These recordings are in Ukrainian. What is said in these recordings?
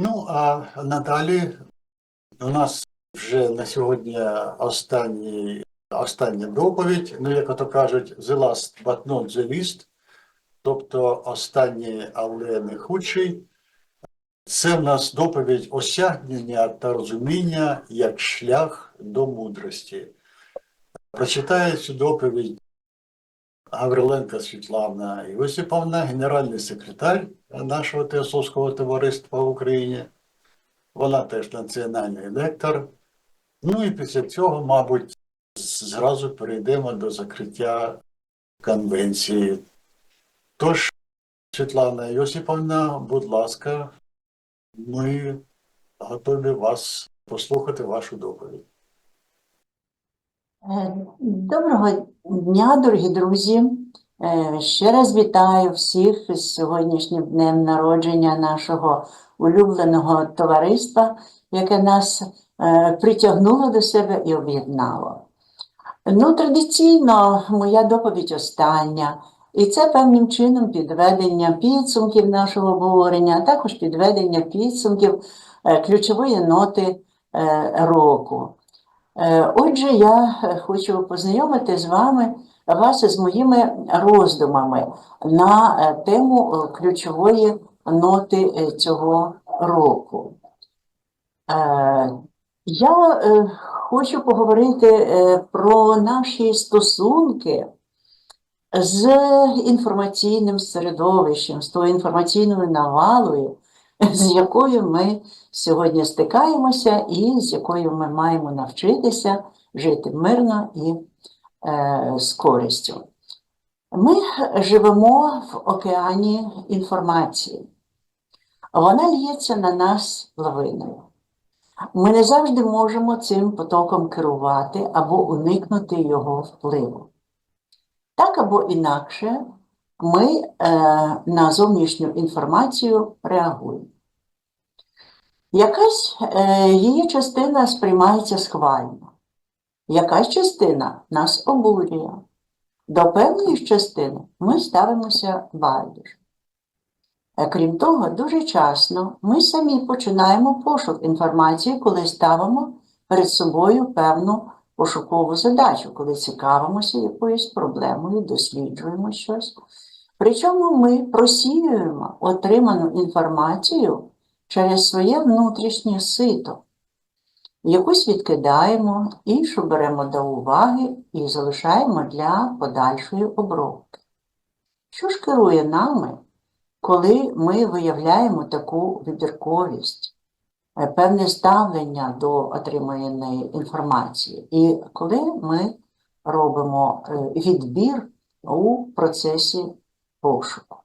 Ну, а надалі у нас вже на сьогодні останній, остання доповідь, ну, як ото кажуть, the last but not the least, тобто останній, але не худший. Це в нас доповідь осягнення та розуміння як шлях до мудрості. Прочитає цю доповідь Гавриленка Світлана Йосиповна, генеральний секретар нашого Теософського товариства в Україні. Вона теж національний лектор. Ну і після цього, мабуть, зразу перейдемо до закриття конвенції. Тож, Світлана Йосиповна, будь ласка, ми готові вас послухати вашу доповідь. Е, Доброго дня, дорогі друзі. Е, Ще раз вітаю всіх з сьогоднішнім днем народження нашого улюбленого товариства, яке нас е, притягнуло до себе і об'єднало. Ну, традиційно моя доповідь остання, і це певним чином підведення підсумків нашого обговорення, а також підведення підсумків ключової ноти року. Е, Отже, я е, хочу познайомити з вами вас з моїми роздумами на е, тему ключової ноти цього року. Я хочу поговорити про наші стосунки з інформаційним середовищем, з тою інформаційною навалою, з якою ми сьогодні стикаємося і з якою ми маємо навчитися жити мирно і е, з користю. Ми живемо в океані інформації. Вона лється на нас лавиною. Ми не завжди можемо цим потоком керувати або уникнути його впливу. Так або інакше ми е, на зовнішню інформацію реагуємо. Якась е, її частина сприймається схвально, якась частина нас обурює. До певної частини ми ставимося байдуже. Е, Крім того, дуже часто ми самі починаємо пошук інформації, коли ставимо перед собою певну пошукову задачу, коли цікавимося якоюсь проблемою, досліджуємо щось. Причому ми просіюємо отриману інформацію через своє внутрішнє сито. Якусь відкидаємо, іншу беремо до уваги і залишаємо для подальшої обробки. Що ж керує нами, коли ми виявляємо таку вибірковість, е, певне ставлення до отриманої інформації, і коли ми робимо е, відбір у процесі пошуку?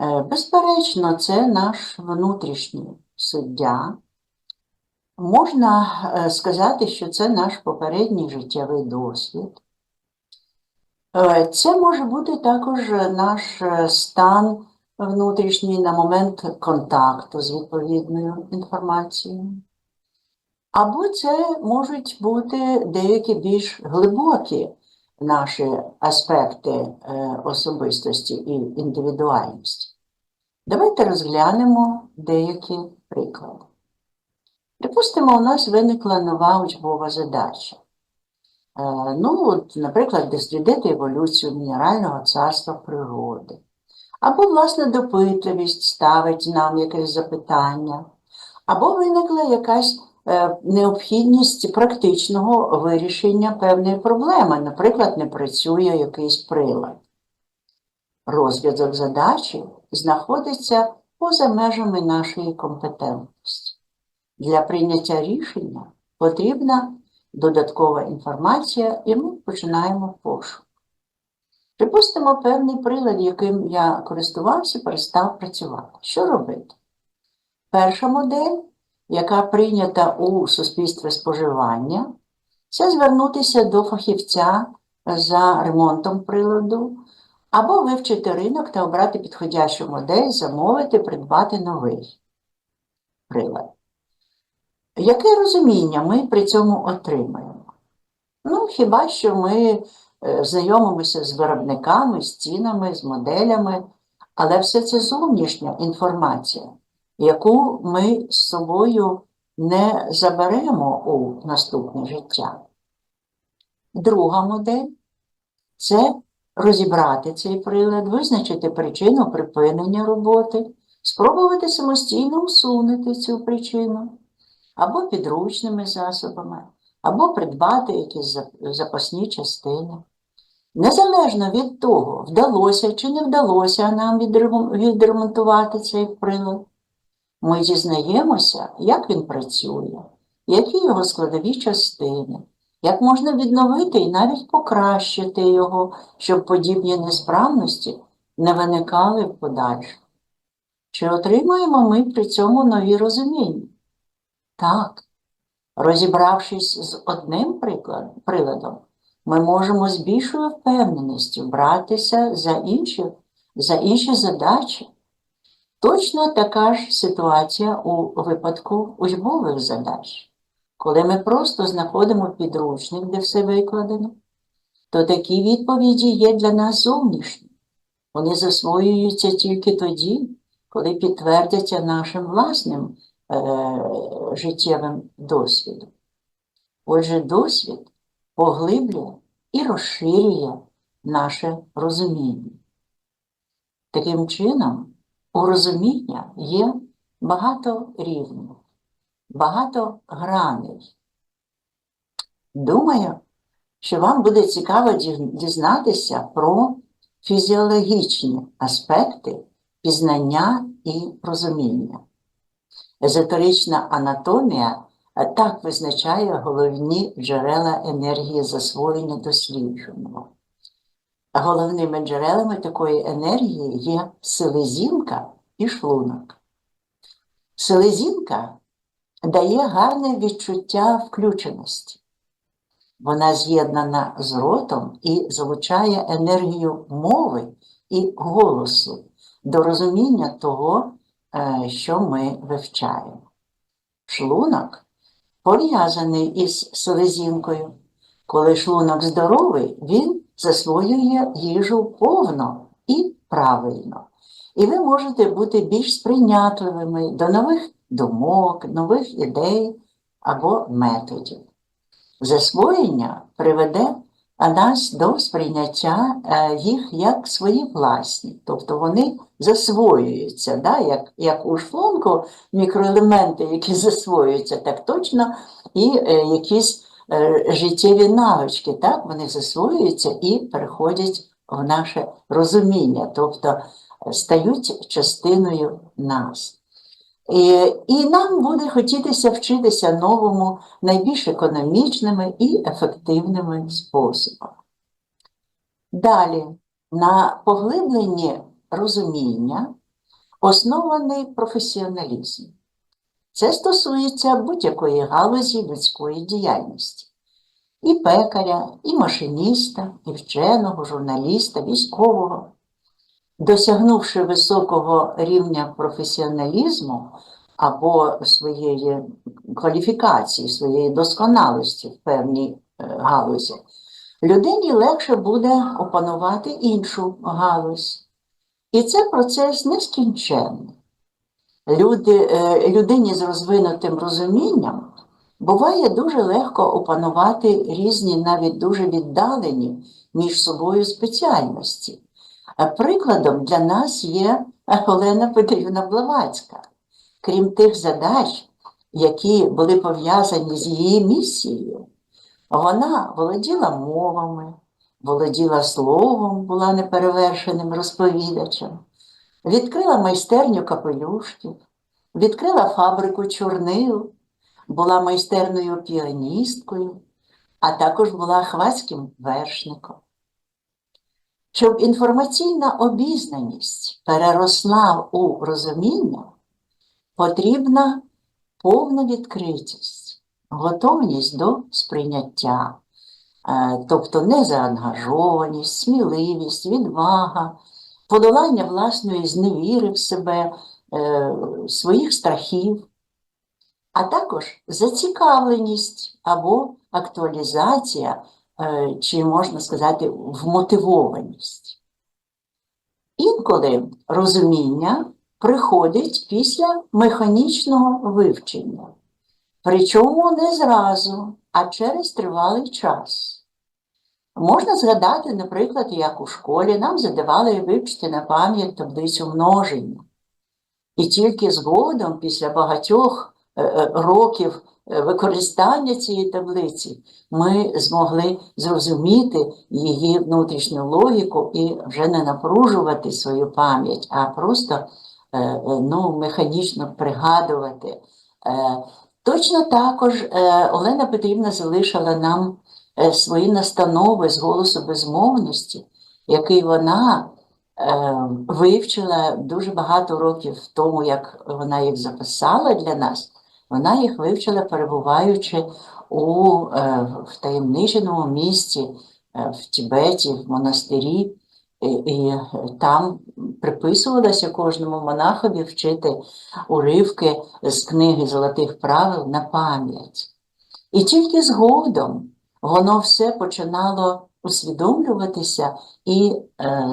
Е, Безперечно, це наш внутрішній суддя. Можна е, сказати, що це наш попередній життєвий досвід. Е, Це може бути також наш стан внутрішній на момент контакту з відповідною інформацією. Або це можуть бути деякі більш глибокі наші аспекти е, особистості і індивідуальності. Давайте розглянемо деякі приклади. Припустимо, у нас виникла нова учбова задача. Е, Ну, от, наприклад, дослідити еволюцію мінерального царства природи. Або, власне, допитливість ставить нам якесь запитання, або виникла якась необхідність практичного вирішення певної проблеми. Наприклад, не працює якийсь прилад. Розв'язок задачі знаходиться поза межами нашої компетентності. Для прийняття рішення потрібна додаткова інформація, і ми починаємо пошук. Припустимо, певний прилад, яким я користувався, перестав працювати. Що робити? Перша модель, яка прийнята у суспільстві споживання, це звернутися до фахівця за ремонтом приладу, або вивчити ринок та обрати підходящу модель, замовити, придбати новий прилад. Яке розуміння ми при цьому отримаємо? Ну, хіба що ми е, знайомимося з виробниками, з цінами, з моделями, але все це зовнішня інформація. Яку ми з собою не заберемо у наступне життя. Друга модель це розібрати цей прилад, визначити причину припинення роботи, спробувати самостійно усунути цю причину або підручними засобами, або придбати якісь запасні частини. Незалежно від того, вдалося чи не вдалося нам відремонтувати цей прилад, ми дізнаємося, як він працює, які його складові частини, як можна відновити і навіть покращити його, щоб подібні несправності не виникали в подальшому. Чи отримаємо ми при цьому нові розуміння? Так. Розібравшись з одним приладом, ми можемо з більшою впевненістю братися за інші, за інші задачі. Точно така ж ситуація у випадку учбових задач. Коли ми просто знаходимо підручник, де все викладено, то такі відповіді є для нас зовнішні. Вони засвоюються тільки тоді, коли підтвердяться нашим власним е, життєвим досвідом. Отже, досвід поглиблює і розширює наше розуміння. Таким чином, у розуміння є багато рівнів, багато граней. Думаю, що вам буде цікаво дізнатися про фізіологічні аспекти пізнання і розуміння. Езотерична анатомія е, так визначає головні джерела енергії засвоєння дослідженого. Головними джерелами такої енергії є селезінка і шлунок. Селезінка дає гарне відчуття включеності. Вона з'єднана з ротом і залучає енергію мови і голосу до розуміння того, е, що ми вивчаємо. Шлунок пов'язаний із селезінкою. Коли шлунок здоровий, він засвоює їжу повно і правильно. І ви можете бути більш сприйнятливими до нових думок, нових ідей або методів. Засвоєння приведе нас до сприйняття е, їх як свої власні, тобто вони засвоюються, да? як, як у шлунку мікроелементи, які засвоюються, так точно і е, якісь життєві навички, так, вони засвоюються і переходять в наше розуміння, тобто е, стають частиною нас. І, і нам буде хотітися вчитися новому, найбільш економічними і ефективними способами. Далі, на поглибленні розуміння оснований професіоналізм. Це стосується будь-якої галузі людської діяльності. І пекаря, і машиніста, і вченого, журналіста, військового. Досягнувши високого рівня професіоналізму або своєї кваліфікації, своєї досконалості в певній е, галузі, людині легше буде опанувати іншу галузь. І це процес нескінченний. Люди, е, людині з розвинутим розумінням буває дуже легко опанувати різні, навіть дуже віддалені між собою спеціальності. Прикладом для нас є Олена Петрівна Блаватська. Крім тих задач, які були пов'язані з її місією, вона володіла мовами, володіла словом, була неперевершеним розповідачем, відкрила майстерню капелюшків, відкрила фабрику чорнил, була майстерною піаністкою, а також була хвацьким вершником. Щоб інформаційна обізнаність переросла у розуміння, потрібна повна відкритість, готовність до сприйняття, е, тобто незаангажованість, сміливість, відвага, подолання власної зневіри в себе, е, своїх страхів, а також зацікавленість або актуалізація е, чи можна сказати, вмотивованість. Інколи розуміння приходить після механічного вивчення. Причому не зразу, а через тривалий час. Можна згадати, наприклад, як у школі нам задавали вивчити на пам'ять таблицю множення. І тільки згодом, після багатьох е, е, років е, використання цієї таблиці, ми змогли зрозуміти її внутрішню логіку і вже не напружувати свою пам'ять, а просто ну, механічно пригадувати. Точно також Олена Петрівна залишила нам свої настанови з голосу безмовності, який вона е, вивчила дуже багато років тому, як вона їх записала для нас. Вона їх вивчила, перебуваючи у е, втаємниченому місті е, в Тібеті, в монастирі, і, і там приписувалося кожному монахові вчити уривки з книги Золотих правил на пам'ять. І тільки згодом воно все починало усвідомлюватися і е,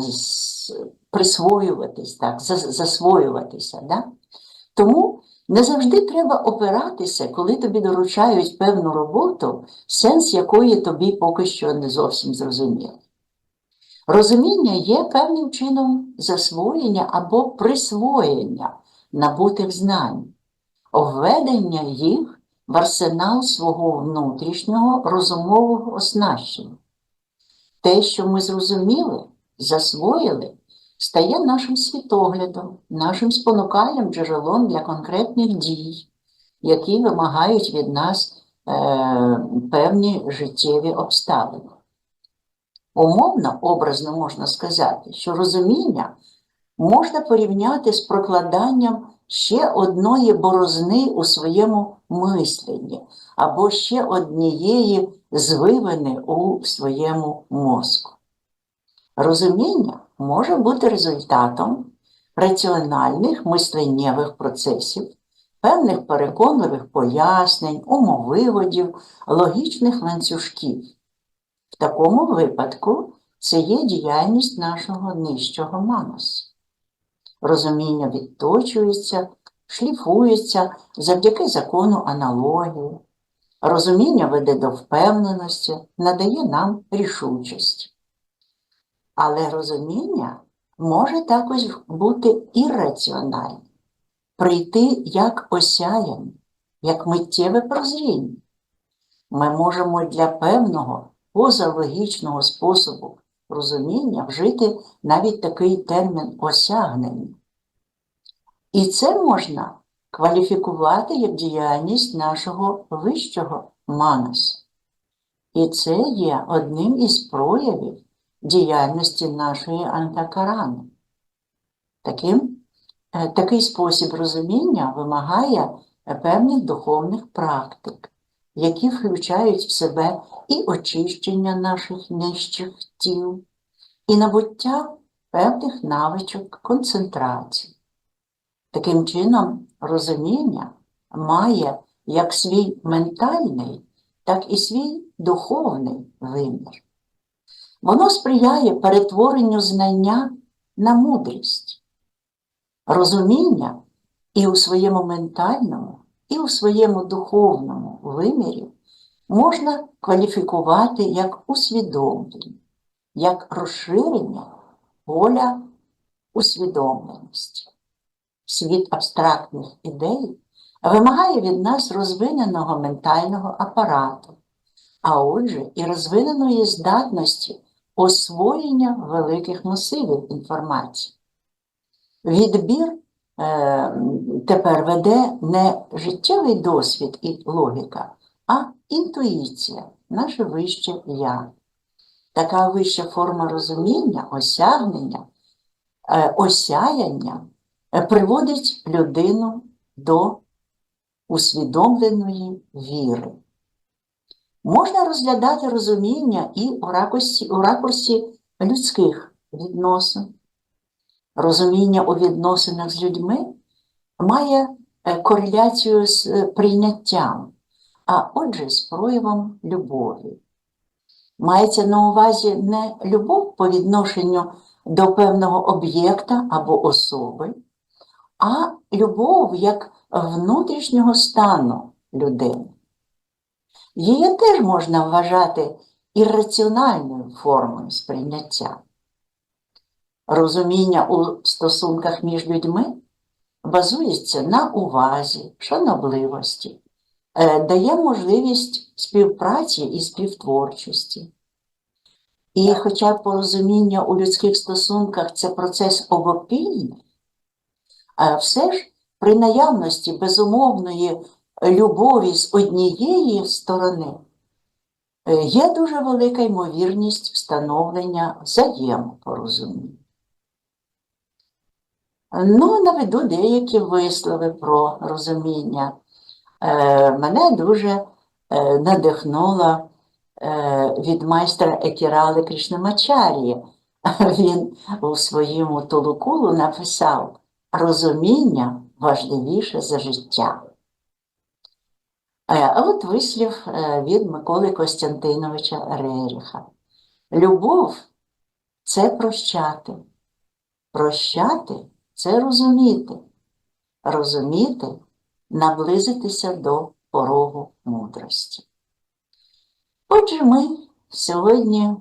присвоюватись, так, засвоюватися. Да? Тому не завжди треба опиратися, коли тобі доручають певну роботу, сенс якої тобі поки що не зовсім зрозумілий. Розуміння є певним чином засвоєння або присвоєння набутих знань, введення їх в арсенал свого внутрішнього розумового оснащення. Те, що ми зрозуміли, засвоїли, стає нашим світоглядом, нашим спонукальним джерелом для конкретних дій, які вимагають від нас е, певні життєві обставини. Умовно, образно можна сказати, що розуміння можна порівняти з прокладанням ще одної борозни у своєму мисленні, або ще однієї звивини у своєму мозку. Розуміння може бути результатом раціональних мисленнєвих процесів, певних переконливих пояснень, умовиводів, логічних ланцюжків. В такому випадку це є діяльність нашого нижчого манусу. Розуміння відточується, шліфується завдяки закону аналогії. Розуміння веде до впевненості, надає нам рішучість. Але розуміння може також бути ірраціональним, прийти як осяяння, як миттєве прозріння. Ми можемо для певного позалогічного способу розуміння вжити навіть такий термін осягнення. І це можна кваліфікувати як діяльність нашого вищого манасу. І це є одним із проявів діяльності нашої антакарани. Таким, е, такий спосіб розуміння вимагає е, певних духовних практик, які включають в себе і очищення наших нижчих тіл, і набуття певних навичок концентрації. Таким чином, розуміння має як свій ментальний, так і свій духовний вимір. Воно сприяє перетворенню знання на мудрість, розуміння і у своєму ментальному, і у своєму духовному вимірі можна кваліфікувати як усвідомлення, як розширення поля усвідомленості. Світ абстрактних ідей вимагає від нас розвиненого ментального апарату, а отже, і розвиненої здатності освоєння великих масивів інформації. Відбір е, тепер веде не життєвий досвід і логіка, а інтуїція, наше вище я. Така вища форма розуміння, осягнення, е, осяяння приводить людину до усвідомленої віри. Можна розглядати розуміння і у ракурсі, у ракурсі людських відносин. Розуміння у відносинах з людьми має е, кореляцію з е, прийняттям, а отже, з проявом любові. Мається на увазі не любов по відношенню до певного об'єкта або особи, а любов як внутрішнього стану людини. Її теж можна вважати ірраціональною формою сприйняття. Розуміння у стосунках між людьми базується на увазі, шанобливості, е, дає можливість співпраці і співтворчості. І хоча порозуміння у людських стосунках це процес обопільний, все ж при наявності безумовної любові з однієї сторони е, є дуже велика ймовірність встановлення взаємопорозуміння. Ну, наведу деякі вислови про розуміння. Е, мене дуже е, надихнула від майстра Екірали Кришнамачарії. Він у своєму Тулукулу написав розуміння важливіше за життя. Е, А от вислів е, від Миколи Костянтиновича Реріха. Любов це прощати. Прощати це розуміти. Розуміти наблизитися до порогу мудрості. Отже, ми сьогодні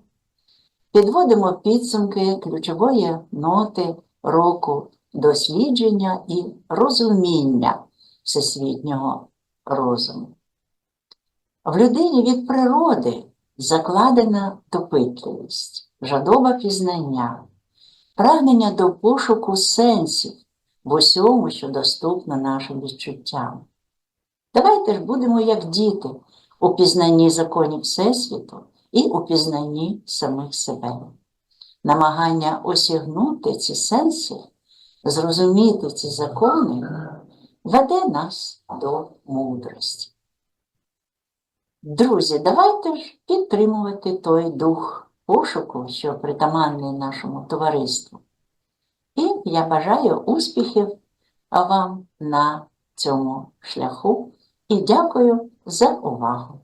підводимо підсумки ключової ноти року дослідження і розуміння всесвітнього розуму. В людині від природи закладена допитливість, жадоба пізнання, прагнення до пошуку сенсів в усьому, що доступно нашим відчуттям. Давайте ж будемо як діти у пізнанні законів Всесвіту і у пізнанні самих себе. Намагання осягнути ці сенси, зрозуміти ці закони, веде нас до мудрості. Друзі, давайте ж підтримувати той дух пошуку, що притаманний нашому товариству. І я бажаю успіхів вам на цьому шляху і дякую за увагу.